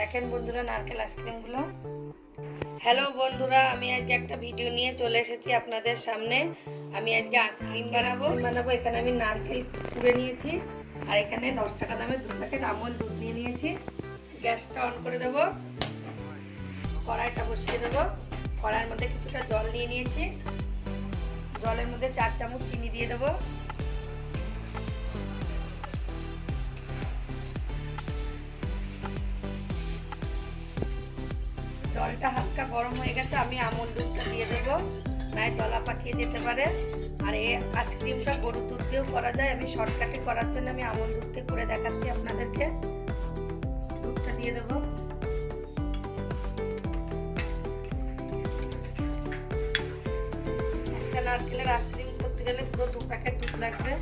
দেখেন বন্ধুরা নারকেল আইসক্রিমগুলো। হ্যালো বন্ধুরা, আমি আজকে একটা ভিডিও নিয়ে চলে এসেছি আপনাদের সামনে। আমি আজকে আইসক্রিম বানাবো। বানাবো, এখানে আমি নারকেল কুড়ে নিয়েছি। আর এখানে দশ টাকা দামের দু প্যাকেট আমল দুধ নিয়ে নিয়েছি। গ্যাসটা অন করে দেবো। কড়াইটা বসিয়ে দেবো। কড়াইয়ের মধ্যে কিছুটা জল নিয়ে নিয়েছি। জলের মধ্যে চার চামচ চিনি দিয়ে দেবো। জলটা হালকা গরম হয়ে গেছে, আমি আমুল দুধটা দিয়ে দেবো। নাই দলা পাকিয়ে যেতে পারে। আর এই আইসক্রিমটা গরুর দুধ দিয়েও করা যায়। আমি শর্টকাটে করার জন্য আমি আমুল দুধ দিয়ে করে দেখাচ্ছি আপনাদেরকে। দুধটা দিয়ে দেবো। একটা নারকেলের আইসক্রিম করতে গেলে পুরো দু প্যাকেট দুধ লাগবে।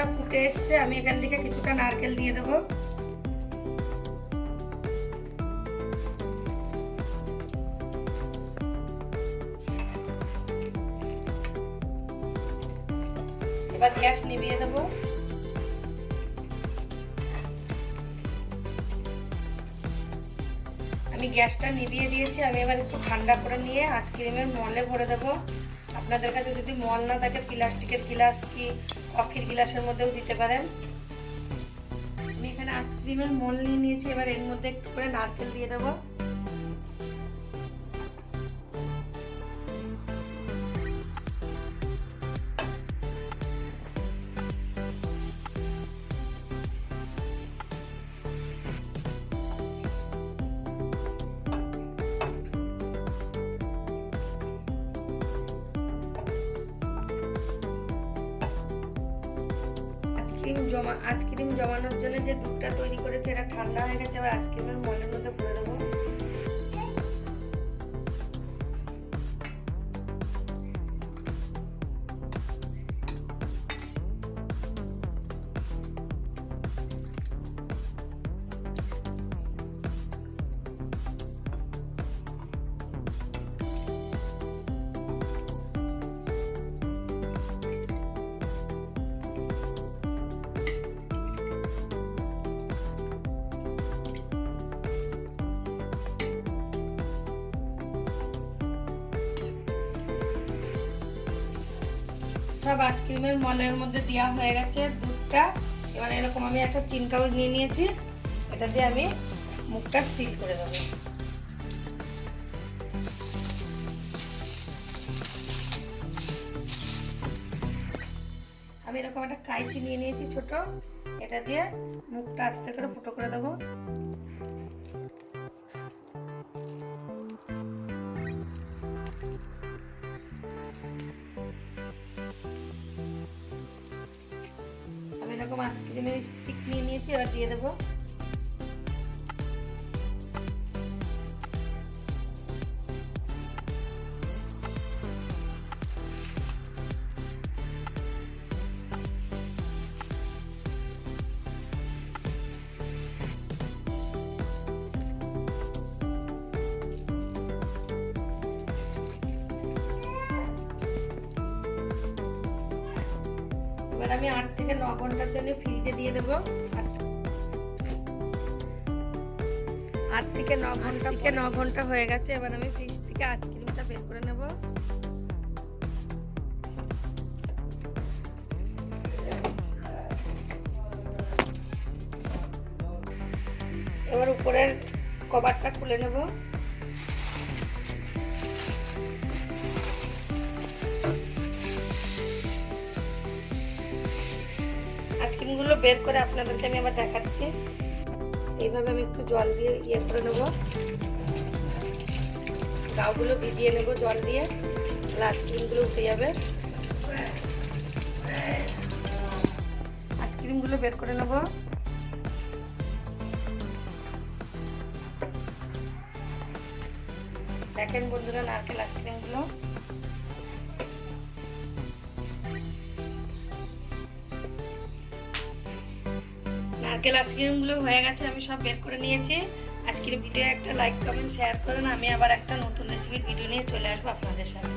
দুধটা ফুটে এসছে আমি এখান থেকে কিছুটা নারকেল দিয়ে দেবো। এবার গ্যাস নিভিয়ে দেবো। আমি গ্যাসটা নিভিয়ে দিয়েছি, আমি এবার একটু ঠান্ডা করে নিয়ে আইসক্রিমের মলে ভরে দেবো। আপনাদের কাছে যদি মল না থাকে, প্লাস্টিকের গিলাস কি কফির গিলাসের মধ্যেও দিতে পারেন। আমি এখানে আইসক্রিমের মল নিয়ে নিয়েছি, এবার এর মধ্যে একটু করে নারকেল দিয়ে দেবো। আইসক্রিম জমা আইসক্রিম জমানোর জন্য যে দুধটা তৈরি করেছে, এটা ঠান্ডা হয়ে গেছে এবার আইসক্রিমের মলের মধ্যে সব আইসক্রিমের মলের মধ্যে দেওয়া হয়ে গেছে দুধটা। এবার এরকম আমি একটা চিন কাগজ নিয়ে নিয়েছি। এটা দিয়ে আমি মুখটা সিল করে দেবো। আমি এরকম একটা কাইচি নিয়ে নিয়েছি ছোট। এটা দিয়ে মুখটা আস্তে করে ফুটো করে দেবো। আমি আজকে আইসক্রিমের স্টিক নিয়ে নিয়েছি এবার দিয়ে দেবো। এবার আমি আট থেকে ন ঘণ্টার জন্য ফ্রিজে দিয়ে দেবো। আট থেকে ন ঘণ্টা থেকে ন ঘণ্টা হয়ে গেছে এবার আমি ফ্রিজ থেকে আইসক্রিমটা বের করে নেব। এবার উপরের কভারটা খুলে নেব। আইসক্রিমগুলো বের করে আপনাদেরকে আমি আবার দেখাচ্ছি। এইভাবে আমি একটু জল দিয়ে ইয়ে করে নেব। গাওগুলো ভিজিয়ে নেব জল দিয়ে। আইসক্রিমগুলো উঠে যাবে। আইসক্রিমগুলো বের করে নেব। দেখেন বন্ধুরা নারকেল আইসক্রিমগুলো। নারকেল আইসক্রিমগুলো হয়ে গেছে, আমি সব বের করে নিয়েছি। আজকের ভিডিও একটা লাইক কমেন্ট শেয়ার করুন। আমি আবার একটা নতুন রেসিপির ভিডিও নিয়ে চলে আসব আপনাদের সাথে